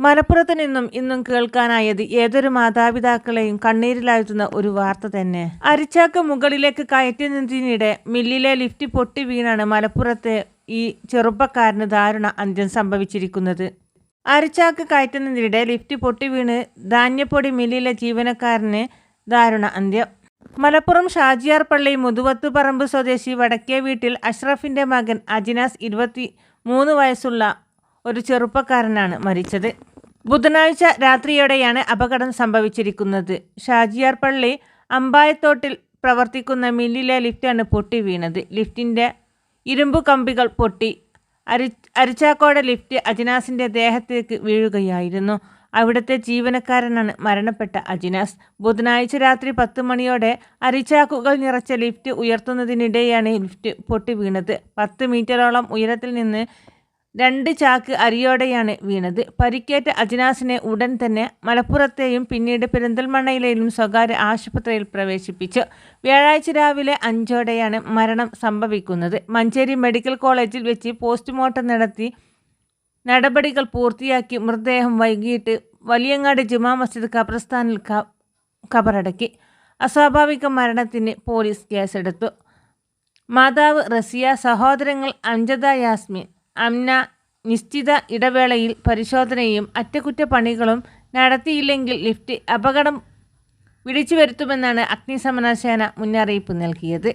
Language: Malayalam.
മലപ്പുറത്ത് നിന്നും ഇന്നും കേൾക്കാനായത് ഏതൊരു മാതാപിതാക്കളെയും കണ്ണീരിലാഴ്ത്തുന്ന ഒരു വാർത്ത തന്നെ. അരിച്ചാക്ക് മുകളിലേക്ക് കയറ്റുന്നതിനിടെ മില്ലിലെ ലിഫ്റ്റ് പൊട്ടി വീണാണ് മലപ്പുറത്തെ ഈ ചെറുപ്പക്കാരന് ദാരുണ അന്ത്യം സംഭവിച്ചിരിക്കുന്നത്. അരിച്ചാക്ക് കയറ്റുന്നതിനിടെ ലിഫ്റ്റ് പൊട്ടി വീണ് ധാന്യപ്പൊടി മില്ലിലെ ജീവനക്കാരന് ദാരുണ അന്ത്യം. മലപ്പുറം ഷാജിയാർ പള്ളി മുതുവത്തുപറമ്പ് സ്വദേശി വടക്കേ വീട്ടിൽ അഷ്റഫിന്റെ മകൻ അജിനാസ് ഇരുപത്തി മൂന്ന് വയസ്സുള്ള ഒരു ചെറുപ്പക്കാരനാണ് മരിച്ചത്. ബുധനാഴ്ച രാത്രിയോടെയാണ് അപകടം സംഭവിച്ചിരിക്കുന്നത്. ഷാജിയാർ പള്ളി അമ്പായത്തോട്ടിൽ പ്രവർത്തിക്കുന്ന മില്ലിലെ ലിഫ്റ്റാണ് പൊട്ടി വീണത്. ലിഫ്റ്റിന്റെ ഇരുമ്പു കമ്പികൾ പൊട്ടി. അരി അരിച്ചാക്കോടെ ലിഫ്റ്റ് അജിനാസിന്റെ ദേഹത്തേക്ക് വീഴുകയായിരുന്നു. അവിടുത്തെ ജീവനക്കാരനാണ് മരണപ്പെട്ട അജിനാസ്. ബുധനാഴ്ച രാത്രി പത്ത് മണിയോടെ അരിച്ചാക്കുകൾ നിറച്ച ലിഫ്റ്റ് ഉയർത്തുന്നതിനിടെയാണ് ലിഫ്റ്റ് പൊട്ടി വീണത്. പത്ത് മീറ്ററോളം ഉയരത്തിൽ നിന്ന് രണ്ട് ചാക്ക് അരിയോടെയാണ് വീണത്. പരിക്കേറ്റ അജിനാസിനെ ഉടൻ തന്നെ മലപ്പുറത്തെയും പിന്നീട് പെരിന്തൽമണ്ണയിലെയും സ്വകാര്യ ആശുപത്രിയിൽ പ്രവേശിപ്പിച്ചു. വ്യാഴാഴ്ച രാവിലെ അഞ്ചോടെയാണ് മരണം സംഭവിക്കുന്നത്. മഞ്ചേരി മെഡിക്കൽ കോളേജിൽ വെച്ച് പോസ്റ്റ്മോർട്ടം നടത്തി നടപടികൾ പൂർത്തിയാക്കി മൃതദേഹം വൈകിട്ട് വലിയങ്ങാട് ജുമാ മസ്ജിദ് ഖബർസ്ഥാനിൽ ഖബറടക്കി. അസ്വാഭാവിക മരണത്തിന് പോലീസ് കേസെടുത്തു. മാതാവ് റസിയ സഹോദരങ്ങൾ അംജദ യാസ്മിൻ അംന നിശ്ചിത ഇടവേളയിൽ പരിശോധനയും അറ്റകുറ്റപ്പണികളും നടത്തിയില്ലെങ്കിൽ ലിഫ്റ്റ് അപകടം വിളിച്ചു വരുത്തുമെന്നാണ് അഗ്നിശമന സേന മുന്നറിയിപ്പ് നൽകിയത്.